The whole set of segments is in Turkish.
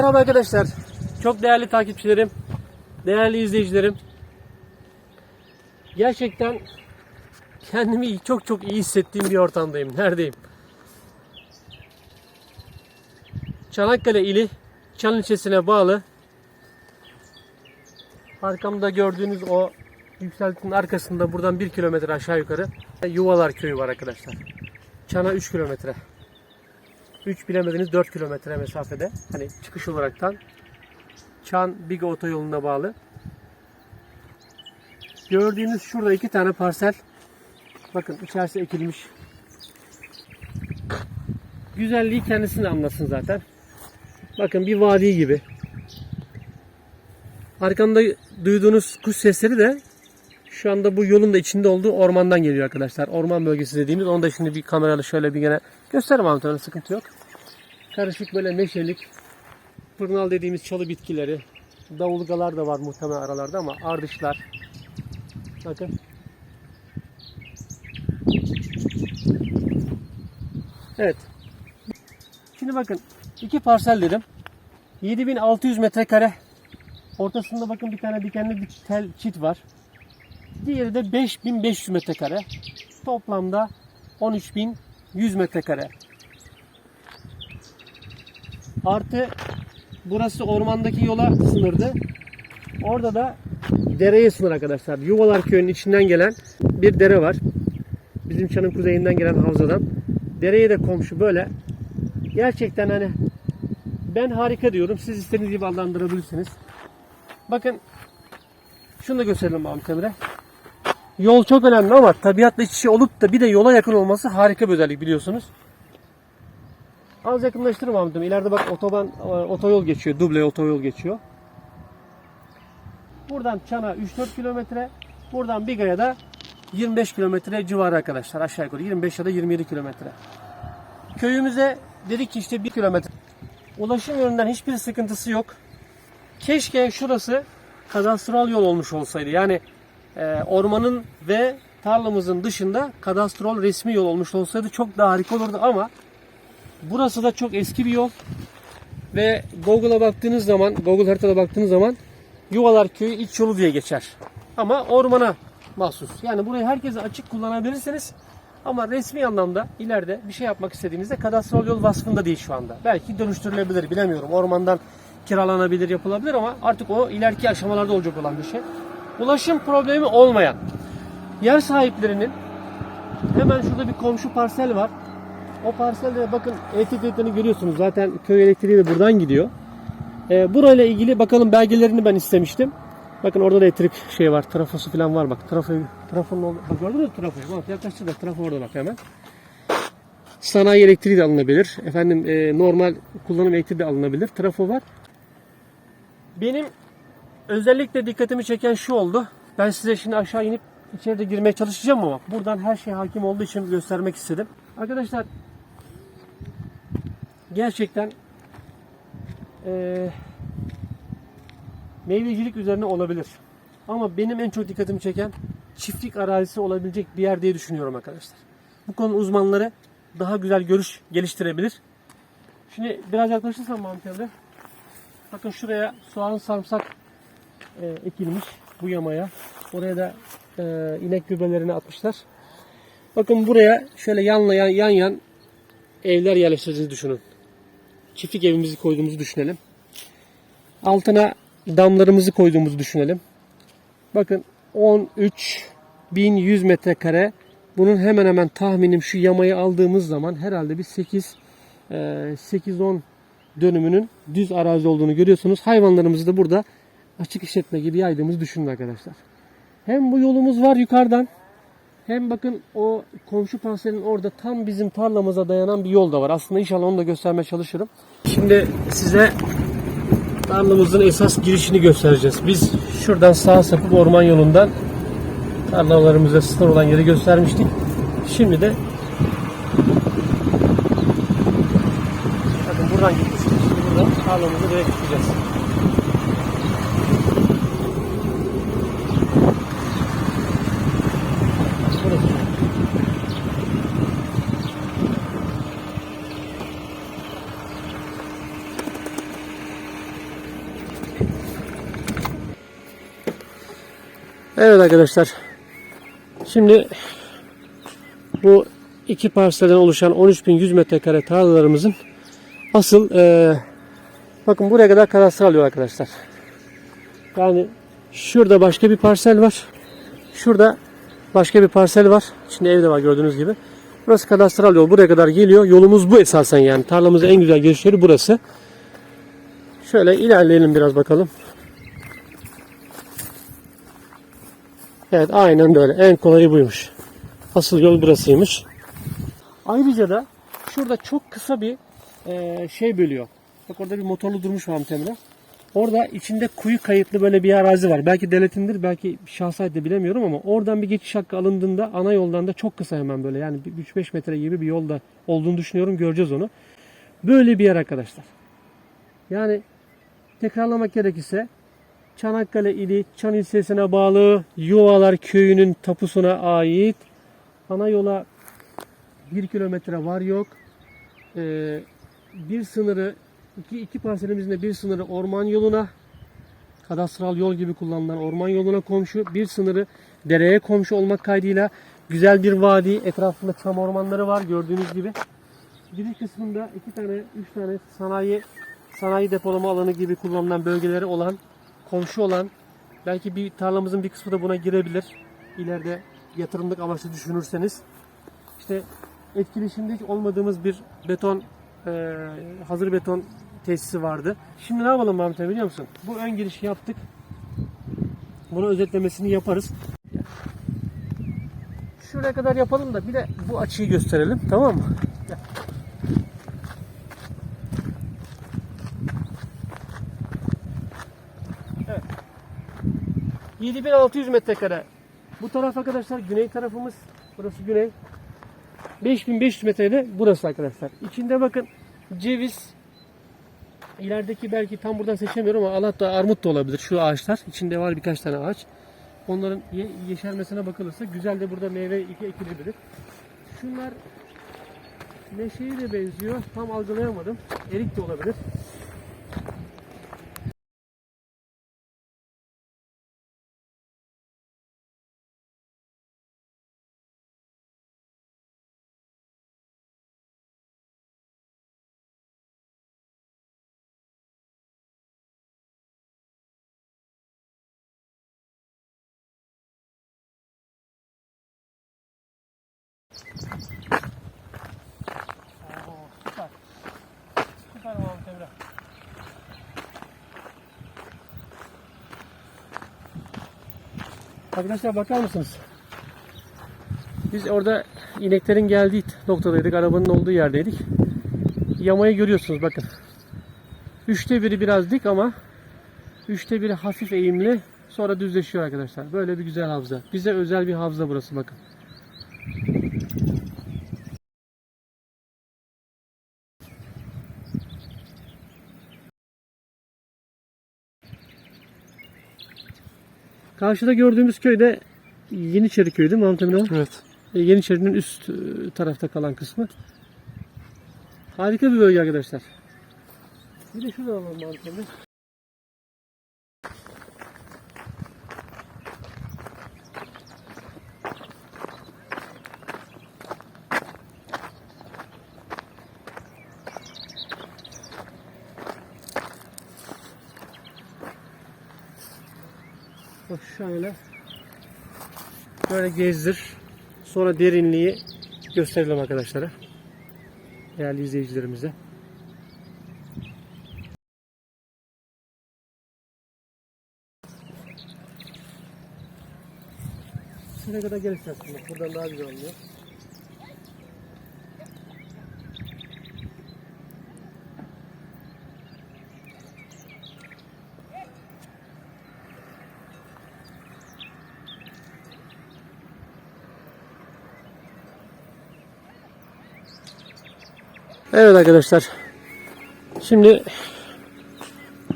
Merhaba arkadaşlar. Çok değerli takipçilerim, değerli izleyicilerim. Gerçekten kendimi çok çok iyi hissettiğim bir ortamdayım. Neredeyim? Çanakkale ili Çan ilçesine bağlı arkamda gördüğünüz o yükseltinin arkasında buradan 1 kilometre aşağı yukarı Yuvalar köyü var arkadaşlar. Çan'a 3 kilometre. 3 bilemediniz 4 kilometre mesafede. Hani çıkış olaraktan Çan Biga otoyoluna bağlı. Gördüğünüz şurada iki tane parsel. Bakın içerisi ekilmiş. Güzelliği kendisini anlasın zaten. Bakın bir vadi gibi. Arkamda duyduğunuz kuş sesleri de şu anda bu yolun da içinde olduğu ormandan geliyor arkadaşlar. Orman bölgesi dediğimiz. Onu da şimdi bir kamerayla şöyle bir gene gösteririm Ahmet sıkıntı yok. Karışık böyle neşelik, pırnal dediğimiz çalı bitkileri, davulgalar da var muhtemelen aralarda ama ardışlar. Bakın. Evet. Şimdi bakın iki parsel dedim. 7600 metrekare. Ortasında bakın bir tane dikenli bir tel çit var. Diğeri de 5500 metrekare. Toplamda 13100 metrekare. Artı burası ormandaki yola sınırdı. Orada da dereye sınır arkadaşlar. Yuvalar köyünün içinden gelen bir dere var. Bizim Çan'ın kuzeyinden gelen havzadan. Dereye de komşu böyle. Gerçekten hani ben harika diyorum. Siz istediğiniz gibi adlandırabilirsiniz. Bakın şunu da gösterelim abi kamera. Yol çok önemli ama tabiatla iç içe olup da bir de yola yakın olması harika bir özellik biliyorsunuz. Az yakınlaştırırım Ahmet'im. İleride bak otoban, otoyol geçiyor. Duble otoyol geçiyor. Buradan Çan'a 3-4 kilometre. Buradan Biga'ya da 25 kilometre civarı arkadaşlar. Aşağı yukarı 25 ya da 27 kilometre. Köyümüze dedik ki işte 1 kilometre. Ulaşım yönünden hiçbir sıkıntısı yok. Keşke şurası kadastral yol olmuş olsaydı. Yani e, ormanın ve tarlamızın dışında kadastral resmi yol olmuş olsaydı çok daha harika olurdu ama burası da çok eski bir yol ve Google'a baktığınız zaman Google haritada baktığınız zaman Yuvalar Köyü iç yolu diye geçer. Ama ormana mahsus. Yani burayı herkese açık kullanabilirsiniz. Ama resmi anlamda ileride bir şey yapmak istediğinizde kadastral yol vasfında değil şu anda. Belki dönüştürülebilir bilemiyorum. Ormandan kiralanabilir, yapılabilir ama artık o ileriki aşamalarda olacak olan bir şey. Ulaşım problemi olmayan yer sahiplerinin hemen şurada bir komşu parsel var. O parselde bakın elektrik direklerini görüyorsunuz. Zaten köy elektriği de buradan gidiyor. Ee, burayla ilgili bakalım belgelerini ben istemiştim. Bakın orada da elektrik şey var. Trafosu falan var bak. Trafo, trafonun oldu. Gördün mü trafoyu? Bak yaklaştır da trafo orada bak hemen. Sanayi elektriği de alınabilir. Efendim e, normal kullanım elektriği de alınabilir. Trafo var. Benim özellikle dikkatimi çeken şu oldu. Ben size şimdi aşağı inip içeride girmeye çalışacağım ama buradan her şey hakim olduğu için göstermek istedim. Arkadaşlar gerçekten eee meyvecilik üzerine olabilir. Ama benim en çok dikkatimi çeken çiftlik arazisi olabilecek bir yer diye düşünüyorum arkadaşlar. Bu konu uzmanları daha güzel görüş geliştirebilir. Şimdi biraz yaklaşırsam Emre. Bakın şuraya soğan sarımsak e, ekilmiş bu yamaya. Oraya da e, inek gübrelerini atmışlar. Bakın buraya şöyle yanla yan yan, yan evler yerleştirdiğinizi düşünün. Çiftlik evimizi koyduğumuzu düşünelim. Altına damlarımızı koyduğumuzu düşünelim. Bakın 13.100 metrekare. Bunun hemen hemen tahminim şu yamayı aldığımız zaman herhalde bir 8 e, 8-10 dönümünün düz arazi olduğunu görüyorsunuz. Hayvanlarımızı da burada açık işletme gibi yaydığımızı düşünün arkadaşlar. Hem bu yolumuz var yukarıdan hem bakın o komşu parselin orada tam bizim tarlamıza dayanan bir yol da var. Aslında inşallah onu da göstermeye çalışırım. Şimdi size tarlamızın esas girişini göstereceğiz. Biz şuradan sağa sapıp orman yolundan tarlalarımıza sınır olan yeri göstermiştik. Şimdi de bakın buradan gitmiştik. Şimdi buradan tarlamızı direkt gideceğiz. Evet arkadaşlar. Şimdi bu iki parselden oluşan 13.100 metrekare tarlalarımızın asıl eee, bakın buraya kadar kadastro alıyor arkadaşlar. Yani şurada başka bir parsel var. Şurada başka bir parsel var. Şimdi evde var gördüğünüz gibi. Burası kadastral yol. Buraya kadar geliyor. Yolumuz bu esasen yani. Tarlamızın en güzel girişleri burası. Şöyle ilerleyelim biraz bakalım. Evet aynen böyle. En kolayı buymuş. Asıl yol burasıymış. Ayrıca da şurada çok kısa bir eee, şey bölüyor. Bak orada bir motorlu durmuş Mahmut Emre. Orada içinde kuyu kayıtlı böyle bir arazi var. Belki devletindir, belki şahsaydı da bilemiyorum ama oradan bir geçiş hakkı alındığında ana yoldan da çok kısa hemen böyle yani bir 3-5 metre gibi bir yolda olduğunu düşünüyorum. Göreceğiz onu. Böyle bir yer arkadaşlar. Yani tekrarlamak gerekirse Çanakkale ili Çan ilçesine bağlı Yuvalar köyünün tapusuna ait ana yola 1 kilometre var yok. Ee, bir sınırı iki, iki parselimizin de bir sınırı orman yoluna kadastral yol gibi kullanılan orman yoluna komşu bir sınırı dereye komşu olmak kaydıyla güzel bir vadi etrafında çam ormanları var gördüğünüz gibi. Giriş kısmında iki tane üç tane sanayi sanayi depolama alanı gibi kullanılan bölgeleri olan komşu olan belki bir tarlamızın bir kısmı da buna girebilir. İleride yatırımlık amaçlı düşünürseniz. İşte etkileşimde hiç olmadığımız bir beton e, hazır beton tesisi vardı. Şimdi ne yapalım Mahmut biliyor musun? Bu ön girişi yaptık. Bunu özetlemesini yaparız. Şuraya kadar yapalım da bir de bu açıyı gösterelim. Tamam mı? Evet. 7600 metrekare. Bu taraf arkadaşlar güney tarafımız. Burası güney. 5500 metrede burası arkadaşlar. İçinde bakın ceviz, ilerideki belki tam buradan seçemiyorum ama alat da armut da olabilir şu ağaçlar. İçinde var birkaç tane ağaç. Onların ye- yeşermesine bakılırsa güzel de burada meyve ekilebilir. Şunlar meşeyi de benziyor. Tam algılayamadım. Erik de olabilir. Arkadaşlar bakar mısınız? Biz orada ineklerin geldiği noktadaydık. Arabanın olduğu yerdeydik. Yamayı görüyorsunuz bakın. Üçte biri biraz dik ama üçte biri hafif eğimli. Sonra düzleşiyor arkadaşlar. Böyle bir güzel havza. Bize özel bir havza burası bakın. Karşıda gördüğümüz köy de Yeniçeri köyü değil mi Emre? Evet. E, Yeniçeri'nin üst e, tarafta kalan kısmı. Harika bir bölge arkadaşlar. Bir de şurada alalım Mahmut Bak şöyle. Böyle gezdir. Sonra derinliği gösterelim arkadaşlara. Değerli izleyicilerimize. Şuraya kadar gel istersen. Bak Buradan daha güzel oluyor. Evet arkadaşlar. Şimdi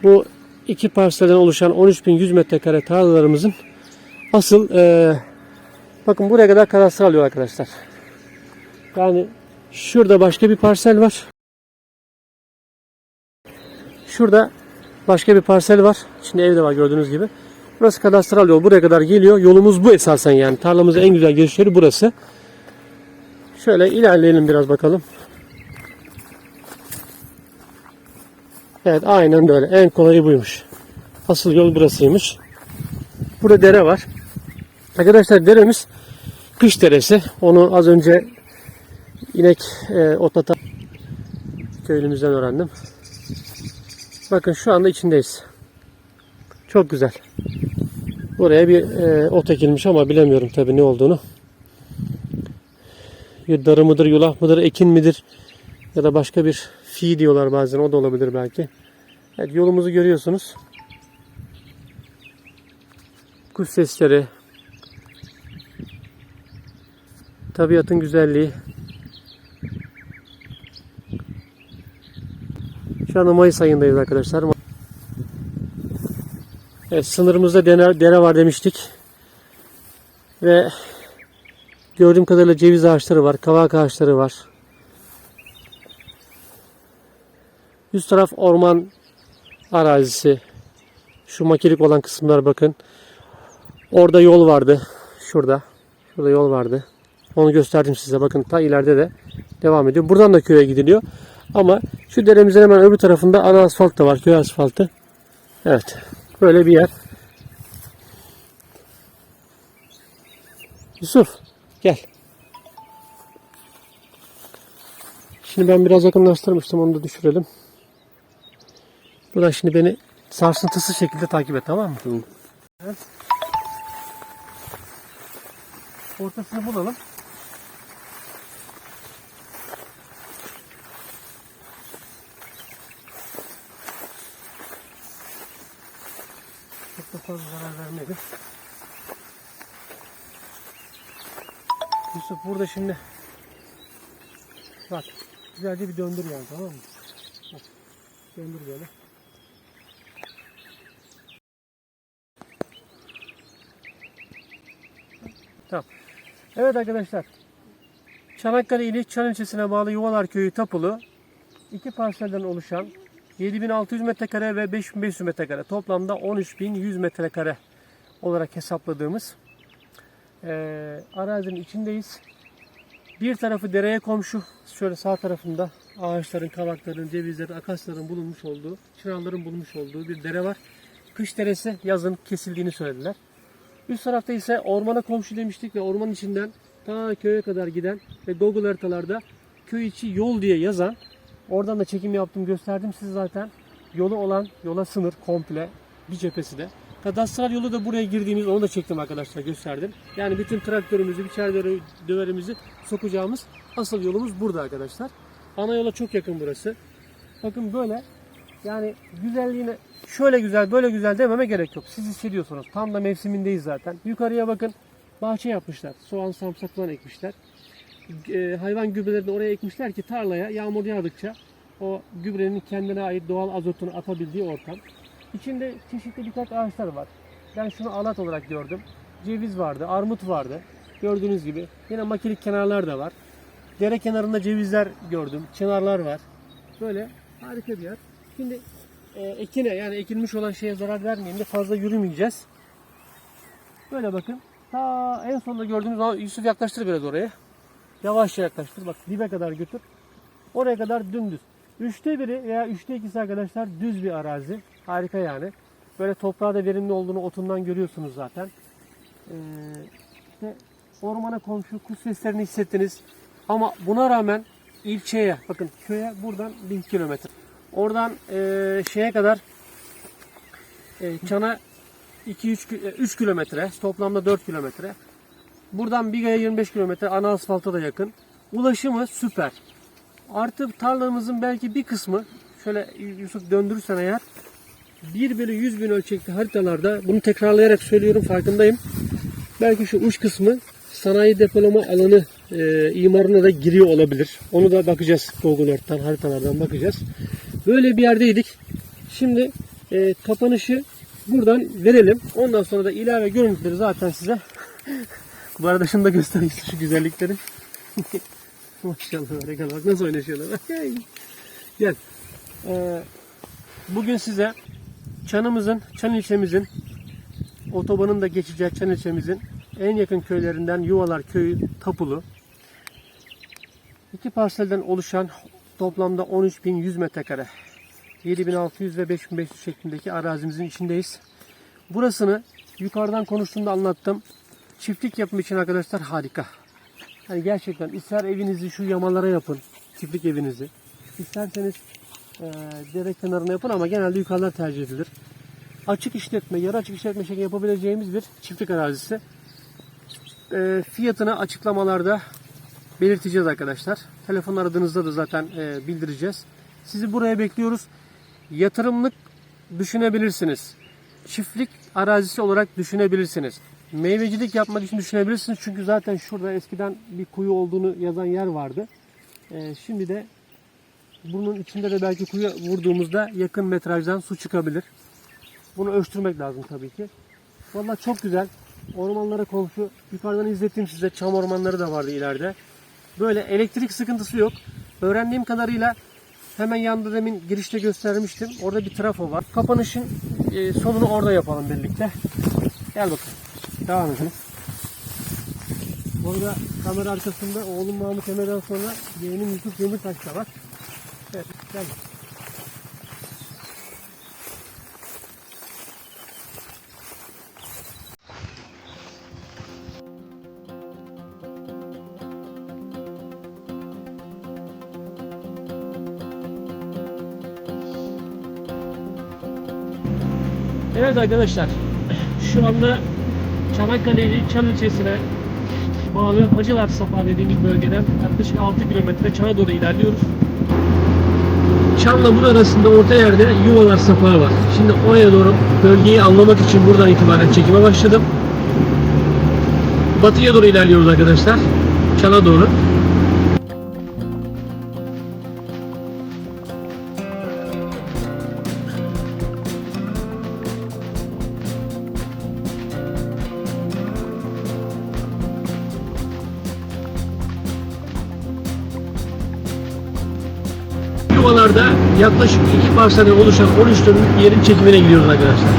bu iki parselden oluşan 13.100 metrekare tarlalarımızın asıl eee, bakın buraya kadar kadastro alıyor arkadaşlar. Yani şurada başka bir parsel var. Şurada başka bir parsel var. Şimdi evde var gördüğünüz gibi. Burası kadastral yol. Buraya kadar geliyor. Yolumuz bu esasen yani. Tarlamızın en güzel girişleri burası. Şöyle ilerleyelim biraz bakalım. Evet aynen böyle. En kolayı buymuş. Asıl yol burasıymış. Burada dere var. Arkadaşlar deremiz kış deresi. Onu az önce inek e, otlatan köylümüzden öğrendim. Bakın şu anda içindeyiz. Çok güzel. Buraya bir e, ot ekilmiş ama bilemiyorum tabii ne olduğunu. Bir darı mıdır, yulaf mıdır, ekin midir ya da başka bir fi diyorlar bazen o da olabilir belki. Evet yolumuzu görüyorsunuz. Kuş sesleri, tabiatın güzelliği. Şu anda Mayıs ayındayız arkadaşlar. Evet, sınırımızda dere, dere var demiştik. Ve gördüğüm kadarıyla ceviz ağaçları var, kavak ağaçları var. Üst taraf orman arazisi. Şu makilik olan kısımlar bakın. Orada yol vardı. Şurada. Şurada yol vardı. Onu gösterdim size. Bakın ta ileride de devam ediyor. Buradan da köye gidiliyor. Ama şu deremizin hemen öbür tarafında ana asfalt da var. Köy asfaltı. Evet. Böyle bir yer. Yusuf gel. Şimdi ben biraz yakınlaştırmıştım. Onu da düşürelim. Buradan şimdi beni sarsıntısız şekilde takip et tamam mı? Tamam. Evet. Ortasını bulalım. Çok da fazla zarar vermedi. Yusuf burada şimdi bak güzelce bir döndür yani tamam mı? Bak, döndür böyle. Tamam. Evet arkadaşlar. Çanakkale ili Çan ilçesine bağlı Yuvalar Köyü tapulu iki parselden oluşan 7600 metrekare ve 5500 metrekare toplamda 13100 metrekare olarak hesapladığımız eee arazinin içindeyiz. Bir tarafı dereye komşu. Şöyle sağ tarafında ağaçların, kavakların, cevizlerin, akasların bulunmuş olduğu, çınarların bulunmuş olduğu bir dere var. Kış deresi yazın kesildiğini söylediler. Üst tarafta ise ormana komşu demiştik ve orman içinden ta köye kadar giden ve Google haritalarda köy içi yol diye yazan oradan da çekim yaptım gösterdim size zaten yolu olan yola sınır komple bir cephesi de. Kadastral yolu da buraya girdiğimiz onu da çektim arkadaşlar gösterdim. Yani bütün traktörümüzü, biçer döve- döverimizi sokacağımız asıl yolumuz burada arkadaşlar. Ana yola çok yakın burası. Bakın böyle yani güzelliğine şöyle güzel böyle güzel dememe gerek yok. Siz hissediyorsunuz. Tam da mevsimindeyiz zaten. Yukarıya bakın bahçe yapmışlar. Soğan samsak falan ekmişler. Ee, hayvan gübrelerini oraya ekmişler ki tarlaya yağmur yağdıkça o gübrenin kendine ait doğal azotunu atabildiği ortam. İçinde çeşitli birkaç ağaçlar var. Ben şunu alat olarak gördüm. Ceviz vardı, armut vardı. Gördüğünüz gibi. Yine makilik kenarlar da var. Dere kenarında cevizler gördüm. Çınarlar var. Böyle harika bir yer. Şimdi e, ekine yani ekilmiş olan şeye zarar vermeyeyim de fazla yürümeyeceğiz. Böyle bakın. Ta en sonunda gördüğünüz zaman Yusuf yaklaştır biraz oraya. Yavaşça yaklaştır. Bak dibe kadar götür. Oraya kadar dümdüz. Üçte biri veya üçte ikisi arkadaşlar düz bir arazi. Harika yani. Böyle toprağı da verimli olduğunu otundan görüyorsunuz zaten. Ee, işte ormana komşu kuş seslerini hissettiniz. Ama buna rağmen ilçeye bakın köye buradan 1000 kilometre. Oradan e, şeye kadar e, Çan'a 2-3 3 kilometre toplamda 4 kilometre. Buradan Biga'ya 25 kilometre ana asfalta da yakın. Ulaşımı süper. Artı tarlamızın belki bir kısmı şöyle Yusuf döndürürsen eğer 1 bölü 100 bin ölçekli haritalarda bunu tekrarlayarak söylüyorum farkındayım. Belki şu uç kısmı sanayi depolama alanı e, imarına da giriyor olabilir. Onu da bakacağız Google Earth'tan haritalardan bakacağız. Böyle bir yerdeydik. Şimdi e, kapanışı buradan verelim. Ondan sonra da ilave görüntüleri zaten size bu arada şunu da göstereyim şu güzelliklerin. Maşallah harika bak nasıl oynaşıyorlar. Gel. Ee, bugün size Çan'ımızın, Çan ilçemizin otobanın da geçeceği Çan ilçemizin en yakın köylerinden Yuvalar Köyü Tapulu. İki parselden oluşan toplamda 13.100 metrekare, 7.600 ve 5.500 şeklindeki arazimizin içindeyiz. Burasını yukarıdan konuştuğumda anlattım. Çiftlik yapım için arkadaşlar harika. Yani gerçekten ister evinizi şu yamalara yapın, çiftlik evinizi. İsterseniz e, dere kenarına yapın ama genelde yukarılar tercih edilir. Açık işletme, yarı açık işletme şeklinde yapabileceğimiz bir çiftlik arazisi. E, fiyatını açıklamalarda belirteceğiz arkadaşlar. Telefon aradığınızda da zaten e, bildireceğiz. Sizi buraya bekliyoruz. Yatırımlık düşünebilirsiniz. Çiftlik arazisi olarak düşünebilirsiniz. Meyvecilik yapmak için düşünebilirsiniz. Çünkü zaten şurada eskiden bir kuyu olduğunu yazan yer vardı. E, şimdi de bunun içinde de belki kuyu vurduğumuzda yakın metrajdan su çıkabilir. Bunu ölçtürmek lazım tabii ki. Vallahi çok güzel. Ormanlara komşu. Yukarıdan izlettim size. Çam ormanları da vardı ileride. Böyle elektrik sıkıntısı yok. Öğrendiğim kadarıyla hemen yanında demin girişte göstermiştim. Orada bir trafo var. Kapanışın e, sonunu orada yapalım birlikte. Gel bakalım. Devam edelim. Orada kamera arkasında oğlum Mahmut Emre'den sonra yeğenim Yusuf Demirtaş da var. Evet, gel. Evet arkadaşlar, şu anda Çanakkale Çan ilçesine bağlı Hacılar Safa dediğimiz bölgeden yaklaşık 6 kilometre Çan'a doğru ilerliyoruz. Çan'la Bur arasında orta yerde Yuvalar Sapağı var. Şimdi oraya doğru bölgeyi anlamak için buradan itibaren çekime başladım. Batıya doğru ilerliyoruz arkadaşlar. Çan'a doğru. Yaklaşık iki parselden oluşan 13 dönümlük yerin çekimine gidiyoruz arkadaşlar.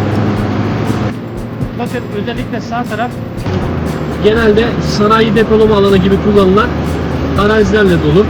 Bakın özellikle sağ taraf genelde sanayi depolama alanı gibi kullanılan arazilerle dolu.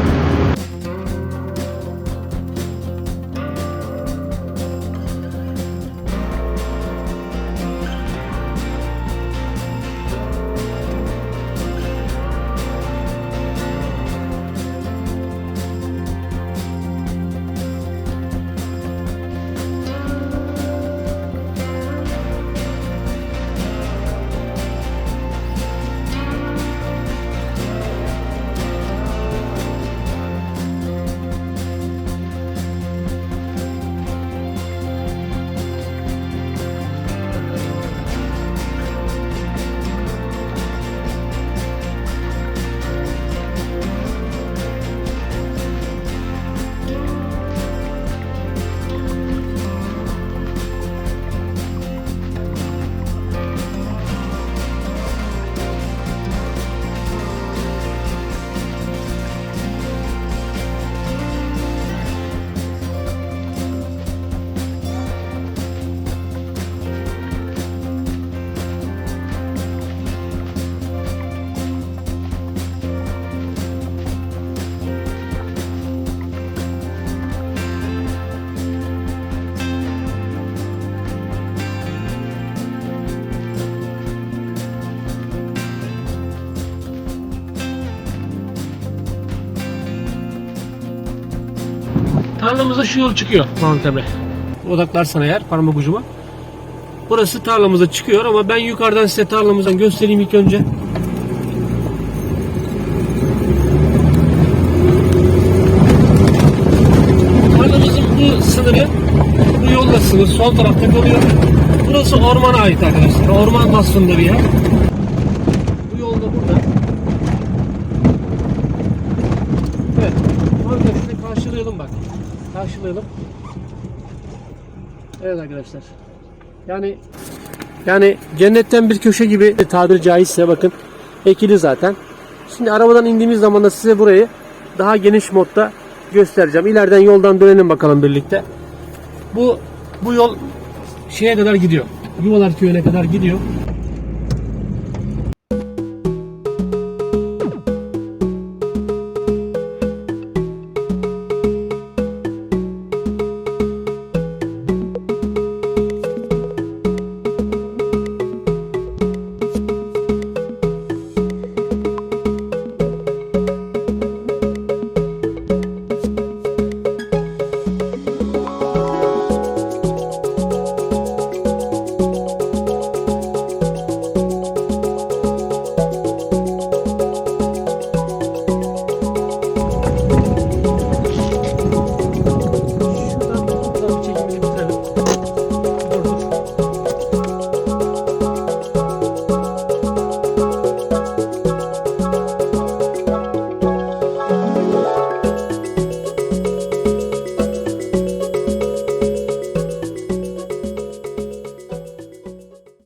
Tarlamıza şu yol çıkıyor Mahmut Emre. Odaklarsan eğer parmak ucuma. Burası tarlamıza çıkıyor ama ben yukarıdan size tarlamızdan göstereyim ilk önce. Tarlamızın bu sınırı bu yolla sınır sol tarafta kalıyor. Burası ormana ait arkadaşlar. Orman vasfında bir yer. Bu yol da burada. Evet. Arkadaşlar karşılayalım bak. Karşılayalım. Evet arkadaşlar. Yani yani cennetten bir köşe gibi tabiri caizse bakın ekili zaten. Şimdi arabadan indiğimiz zaman da size burayı daha geniş modda göstereceğim. İleriden yoldan dönelim bakalım birlikte. Bu bu yol şeye kadar gidiyor. Yuvalar köyüne kadar gidiyor.